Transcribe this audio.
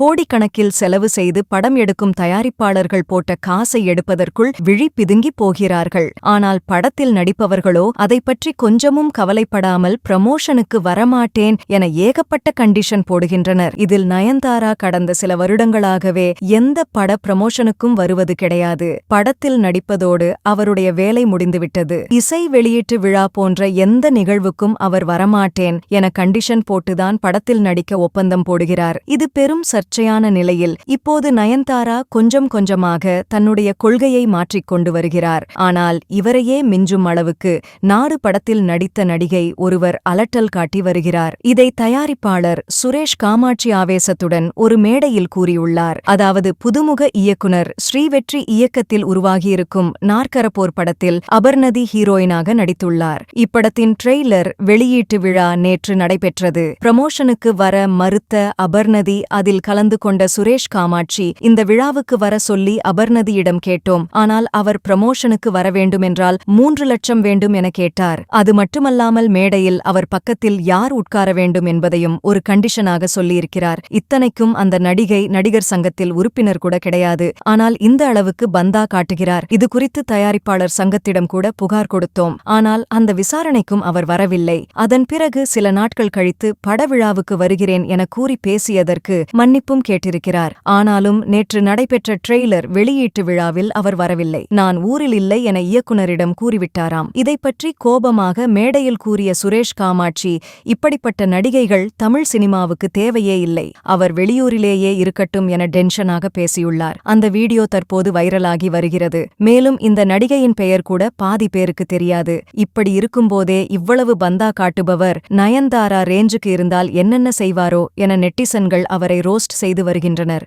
கோடிக்கணக்கில் செலவு செய்து படம் எடுக்கும் தயாரிப்பாளர்கள் போட்ட காசை எடுப்பதற்குள் விழி பிதுங்கி போகிறார்கள். ஆனால் படத்தில் நடிப்பவர்களோ அதை பற்றி கொஞ்சமும் கவலைப்படாமல் ப்ரமோஷனுக்கு வரமாட்டேன் என ஏகப்பட்ட கண்டிஷன் போடுகின்றனர். இதில் நயன்தாரா கடந்த சில வருடங்களாகவே எந்த பட ப்ரமோஷனுக்கும் வருவது கிடையாது. படத்தில் நடிப்பதோடு அவருடைய வேலை முடிந்துவிட்டது. இசை வெளியீட்டு விழா போன்ற எந்த நிகழ்வுக்கும் அவர் வரமாட்டேன் என கண்டிஷன் போட்டுதான் படத்தில் நடிக்க ஒப்பந்தம் போடுகிறார். இது பெரும் சர்ச்சையான நிலையில் இப்போது நயன்தாரா கொஞ்சம் கொஞ்சமாக தன்னுடைய கொள்கையை மாற்றிக் கொண்டு வருகிறார். ஆனால் இவரையே மிஞ்சும் அளவுக்கு நாடு படத்தில் நடித்த நடிகை ஒருவர் அலட்டல் காட்டி வருகிறார். இதை தயாரிப்பாளர் சுரேஷ் காமாட்சி ஆவேசத்துடன் ஒரு மேடையில் கூறியுள்ளார். அதாவது புதுமுக இயக்குனர் ஸ்ரீவெற்றி இயக்கத்தில் உருவாகியிருக்கும் நாற்கரப்போர் படத்தில் அபர்ணதி ஹீரோயினாக நடித்துள்ளார். இப்படத்தின் ட்ரெய்லர் வெளியீட்டு விழா நேற்று நடைபெற்றது. ப்ரமோஷனுக்கு வர மறுத்த அபர்ணதி அதில் கலந்து கொண்ட சுரேஷ் காமாட்சி இந்த விழாவுக்கு வர சொல்லி அபர்ணதியிடம் கேட்டோம். ஆனால் அவர் ப்ரமோஷனுக்கு வர வேண்டுமென்றால் மூன்று லட்சம் வேண்டும் என கேட்டார். அது மட்டுமல்லாமல் மேடையில் அவர் பக்கத்தில் யார் உட்கார வேண்டும் என்பதையும் ஒரு கண்டிஷனாக சொல்லியிருக்கிறார். இத்தனைக்கும் அந்த நடிகை நடிகர் சங்கத்தில் உறுப்பினர் கூட கிடையாது. ஆனால் இந்த அளவுக்கு பந்தா காட்டுகிறார். இது குறித்து தயாரிப்பாளர் சங்கத்திடம் கூட புகார் கொடுத்தோம். ஆனால் அந்த விசாரணைக்கும் அவர் வரவில்லை. அதன் பிறகு சில நாட்கள் கழித்து படவிழாவுக்கு வருகிறேன் என கூறி பேசியதற்கு மன்னிப்பும் கேட்டிருக்கிறார். ஆனாலும் நேற்று நடைபெற்ற ட்ரெய்லர் வெளியீட்டு விழாவில் அவர் வரவில்லை. நான் ஊரில் இல்லை என இயக்குனரிடம் கூறிவிட்டாராம். இதைப் பற்றி கோபமாக மேடையில் கூறிய சுரேஷ் காமாட்சி இப்படிப்பட்ட நடிகைகள் தமிழ் சினிமாவுக்கு தேவையே இல்லை. அவர் வெளியூரிலேயே இருக்கட்டும் என டென்ஷனாக பேசியுள்ளார். அந்த வீடியோ தற்போது வைரலாகி வருகிறது. மேலும் இந்த நடிகையின் பெயர் கூட பாதி பேருக்கு தெரியாது. இப்படி இருக்கும்போதே இவ்வளவு பந்தா காட்டுபவர் நயன்தாரா ரேஞ்சுக்கு இருந்தால் என்னென்ன செய்வாரோ என நெட்டிசன்கள் அவரை ரோஸ்ட் செய்து வருகின்றனர்.